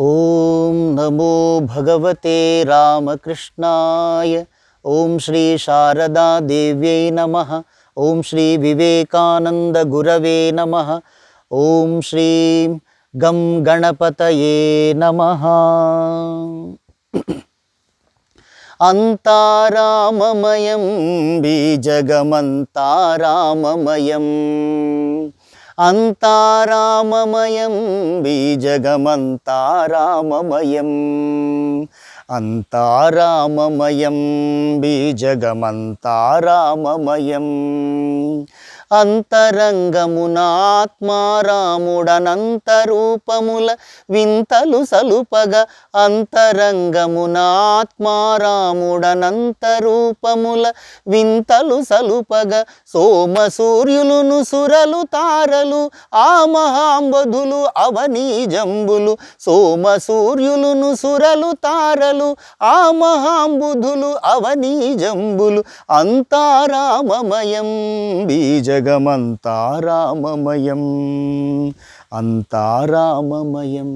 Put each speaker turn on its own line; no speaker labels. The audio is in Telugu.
ॐ नमो भगवते रामकृष्णाय ॐ श्री शारदादेव्यै नमः ॐ श्री विवेकानन्दगुरवे नमः ॐ श्रीं गं गणपतये नमः। अन्ताराममयं बीजगमन्ताराममयम्। గం గణపతయే నమ అంతారామమయం బీజగమంతారామమయం. అంతారామమయం బీజగమంతారామమయం. అంతారామమయం బీజగమంతారామమయం అంతరంగమునాత్మారాముడనంతరూపముల వింతలు సలుపగ అంతరంగమునాత్మారాముడనంతరూపముల వింతలు సలుపగ సోమసూర్యులును సురలు తారలు ఆ మహాంబధులు అవనీజంబులు జంబులు సోమసూర్యులును సురలు తారలు ఆ మహాంబుధులు అవనీజంబులు అంతారామమయం బీజగమంతారామమయం అంతారామమయం